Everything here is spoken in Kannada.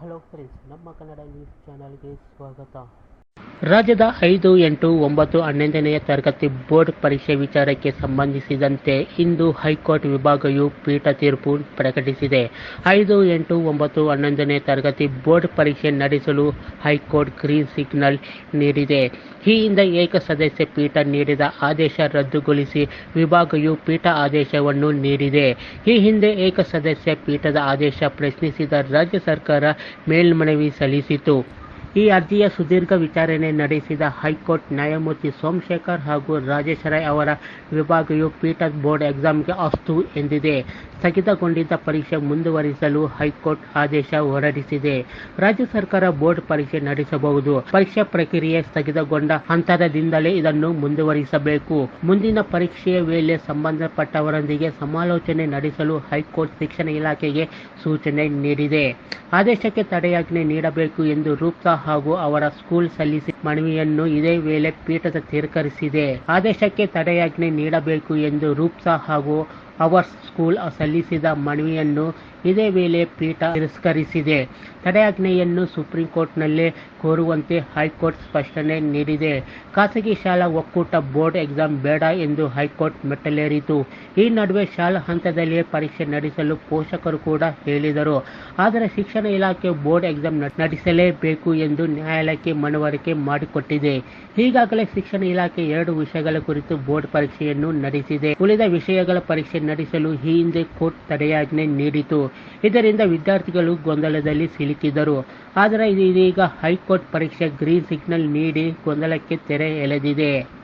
ಹಲೋ ಫ್ರೆಂಡ್ಸ್ ನಮ್ಮ ಕನ್ನಡ ನ್ಯೂಸ್ ಚಾನಲ್ಗೆ ಸ್ವಾಗತ. ರಾಜ್ಯದ ಐದು, ಎಂಟು, ಒಂಬತ್ತು, ಹನ್ನೊಂದನೆಯ ತರಗತಿ ಬೋರ್ಡ್ ಪರೀಕ್ಷೆ ವಿಚಾರಕ್ಕೆ ಸಂಬಂಧಿಸಿದಂತೆ ಇಂದು ಹೈಕೋರ್ಟ್ ವಿಭಾಗವು ಪೀಠ ತೀರ್ಪು ಪ್ರಕಟಿಸಿದೆ. ಐದು, ಎಂಟು, ಒಂಬತ್ತು ಹನ್ನೊಂದನೇ ತರಗತಿ ಬೋರ್ಡ್ ಪರೀಕ್ಷೆ ನಡೆಸಲು ಹೈಕೋರ್ಟ್ ಗ್ರೀನ್ ಸಿಗ್ನಲ್ ನೀಡಿದೆ. ಈ ಹಿಂದೆ ಏಕಸದಸ್ಯ ಪೀಠ ನೀಡಿದ ಆದೇಶ ರದ್ದುಗೊಳಿಸಿ ವಿಭಾಗವು ಪೀಠ ಆದೇಶವನ್ನು ನೀಡಿದೆ. ಈ ಹಿಂದೆ ಏಕಸದಸ್ಯ ಪೀಠದ ಆದೇಶ ಪ್ರಶ್ನಿಸಿದ ರಾಜ್ಯ ಸರ್ಕಾರ ಮೇಲ್ಮನವಿ ಸಲ್ಲಿಸಿತು. ಈ ಅರ್ಜಿಯ ಸುದೀರ್ಘ ವಿಚಾರಣೆ ನಡೆಸಿದ ಹೈಕೋರ್ಟ್ ನ್ಯಾಯಮೂರ್ತಿ ಸೋಮಶೇಖರ್ ಹಾಗೂ ರಾಜೇಶ್ ರೈ ಅವರ ವಿಭಾಗೀಯ ಪೀಠದ ಬೋರ್ಡ್ ಎಕ್ಸಾಮ್ಗೆ ಅಸ್ತು ಎಂದಿದೆ. ಸ್ಥಗಿತಗೊಂಡಿದ್ದ ಪರೀಕ್ಷೆ ಮುಂದುವರಿಸಲು ಹೈಕೋರ್ಟ್ ಆದೇಶ ಹೊರಡಿಸಿದೆ. ರಾಜ್ಯ ಸರ್ಕಾರ ಬೋರ್ಡ್ ಪರೀಕ್ಷೆ ನಡೆಸಬಹುದು. ಪರೀಕ್ಷಾ ಪ್ರಕ್ರಿಯೆ ಸ್ಥಗಿತಗೊಂಡ ಹಂತದಿಂದಲೇ ಇದನ್ನು ಮುಂದುವರಿಸಬೇಕು. ಮುಂದಿನ ಪರೀಕ್ಷೆಯ ವೇಳೆ ಸಂಬಂಧಪಟ್ಟವರೊಂದಿಗೆ ಸಮಾಲೋಚನೆ ನಡೆಸಲು ಹೈಕೋರ್ಟ್ ಶಿಕ್ಷಣ ಇಲಾಖೆಗೆ ಸೂಚನೆ ನೀಡಿದೆ. ಆದೇಶಕ್ಕೆ ತಡೆಯಾಜ್ಞೆ ನೀಡಬೇಕು ಎಂದು ರೂಪ್ಸಾ ಹಾಗೂ ಅವರ ಸ್ಕೂಲ್ ಸಲ್ಲಿಸಿ ಮನವಿಯನ್ನು ಇದೇ ವೇಳೆ ಪೀಠದ ತಿರಸ್ಕರಿಸಿದೆ. ಆದೇಶಕ್ಕೆ ತಡೆಯಾಜ್ಞೆ ನೀಡಬೇಕು ಎಂದು ರೂಪ್ಸಾ ಹಾಗೂ ಅವರ್ ಸ್ಕೂಲ್ ಸಲ್ಲಿಸಿದ ಮನವಿಯನ್ನು ಇದೇ ವೇಳೆ ಪೀಠ ತಿರಸ್ಕರಿಸಿದೆ. ತಡೆಯಾಜ್ಞೆಯನ್ನು ಸುಪ್ರೀಂ ಕೋರ್ಟ್ನಲ್ಲೇ ಕೋರುವಂತೆ ಹೈಕೋರ್ಟ್ ಸ್ಪಷ್ಟನೆ ನೀಡಿದೆ. ಖಾಸಗಿ ಶಾಲಾ ಒಕ್ಕೂಟ ಬೋರ್ಡ್ ಎಕ್ಸಾಮ್ ಬೇಡ ಎಂದು ಹೈಕೋರ್ಟ್ ಮೆಟ್ಟಲೇರಿತು. ಈ ನಡುವೆ ಶಾಲಾ ಹಂತದಲ್ಲಿಯೇ ಪರೀಕ್ಷೆ ನಡೆಸಲು ಪೋಷಕರು ಕೂಡ ಹೇಳಿದರು. ಆದರೆ ಶಿಕ್ಷಣ ಇಲಾಖೆ ಬೋರ್ಡ್ ಎಕ್ಸಾಮ್ ನಡೆಸಲೇಬೇಕು ಎಂದು ನ್ಯಾಯಾಲಯಕ್ಕೆ ಮನವರಿಕೆ ಮಾಡಿಕೊಟ್ಟಿದೆ. ಈಗಾಗಲೇ ಶಿಕ್ಷಣ ಇಲಾಖೆ ಎರಡು ವಿಷಯಗಳ ಕುರಿತು ಬೋರ್ಡ್ ಪರೀಕ್ಷೆಯನ್ನು ನಡೆಸಿದೆ. ಉಳಿದ ವಿಷಯಗಳ ಪರೀಕ್ಷೆ ನಡೆಸಲು ಈ ಹಿಂದೆ ಕೋರ್ಟ್ ತಡೆಯಾಜ್ಞೆ ನೀಡಿತು. ಇದರಿಂದ ವಿದ್ಯಾರ್ಥಿಗಳು ಗೊಂದಲದಲ್ಲಿ ಸಿಲುಕಿದರು. ಆದರೆ ಇದೀಗ ಹೈಕೋರ್ಟ್ ಪರೀಕ್ಷೆ ಗ್ರೀನ್ ಸಿಗ್ನಲ್ ನೀಡಿ ಗೊಂದಲಕ್ಕೆ ತೆರೆ ಎಳೆದಿದೆ.